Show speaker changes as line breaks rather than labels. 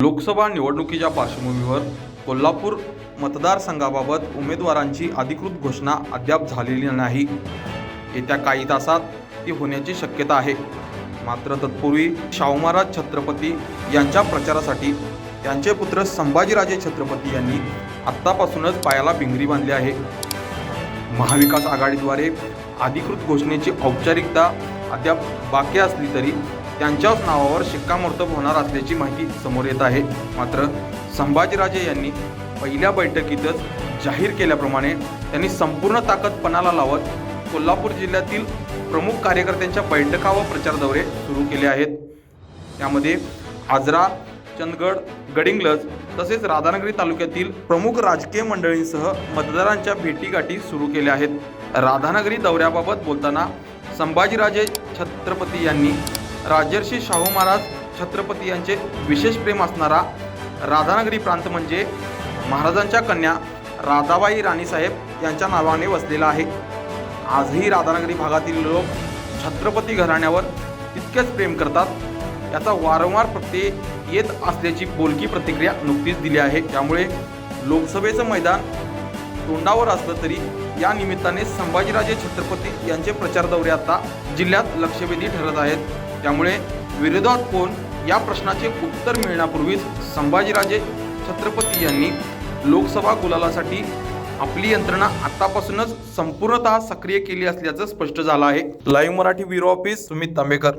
लोकसभा निवडणुकीच्या पार्श्वभूमीवर कोल्हापूर मतदारसंघाबाबत उमेदवारांची अधिकृत घोषणा अद्याप झालेली नाही. येत्या काही तासात ती होण्याची शक्यता आहे. मात्र तत्पूर्वी शाहू महाराज छत्रपती यांच्या प्रचारासाठी त्यांचे पुत्र संभाजीराजे छत्रपती यांनी आत्तापासूनच पायाला भिंगरी बांधली आहे. महाविकास आघाडीद्वारे अधिकृत घोषणेची औपचारिकता अद्याप बाकी असली तरी त्यांच्याच नावावर शिक्कामोर्तब होणार असल्याची माहिती समोर येत आहे. मात्र संभाजीराजे यांनी पहिल्या बैठकीतच जाहीर केल्याप्रमाणे त्यांनी संपूर्ण ताकद पणाला लावत कोल्हापूर जिल्ह्यातील प्रमुख कार्यकर्त्यांच्या बैठका व प्रचार दौरे सुरू केले आहेत. त्यामध्ये आजरा चंदगड गडिंग्लज तसेच राधानगरी तालुक्यातील प्रमुख राजकीय मंडळींसह मतदारांच्या भेटीगाठी सुरू केल्या आहेत. राधानगरी दौऱ्याबाबत बोलताना संभाजीराजे छत्रपती यांनी राजर्षी शाहू महाराज छत्रपती यांचे विशेष प्रेम असणारा राधानगरी प्रांत म्हणजे महाराजांच्या कन्या राधाबाई राणीसाहेब यांच्या नावाने वसलेला आहे. आजही राधानगरी भागातील लोक छत्रपती घराण्यावर तितकेच प्रेम करतात. याचा वारंवार प्रत्यय येत असल्याची बोलकी प्रतिक्रिया नुकतीच दिली आहे. त्यामुळे लोकसभेचं मैदान तोंडावर असलं तरी या निमित्ताने संभाजीराजे छत्रपती यांचे प्रचार दौरे आता जिल्ह्यात लक्षवेधी ठरत आहेत. त्यामुळे विरोधात कोण या प्रश्नाचे उत्तर मिळण्यापूर्वीच संभाजीराजे छत्रपती यांनी लोकसभा गुलालासाठी आपली यंत्रणा आतापासूनच संपूर्णतः सक्रिय केली असल्याचं स्पष्ट झालं आहे. Live Marathi bureau office Sumit Tambekar.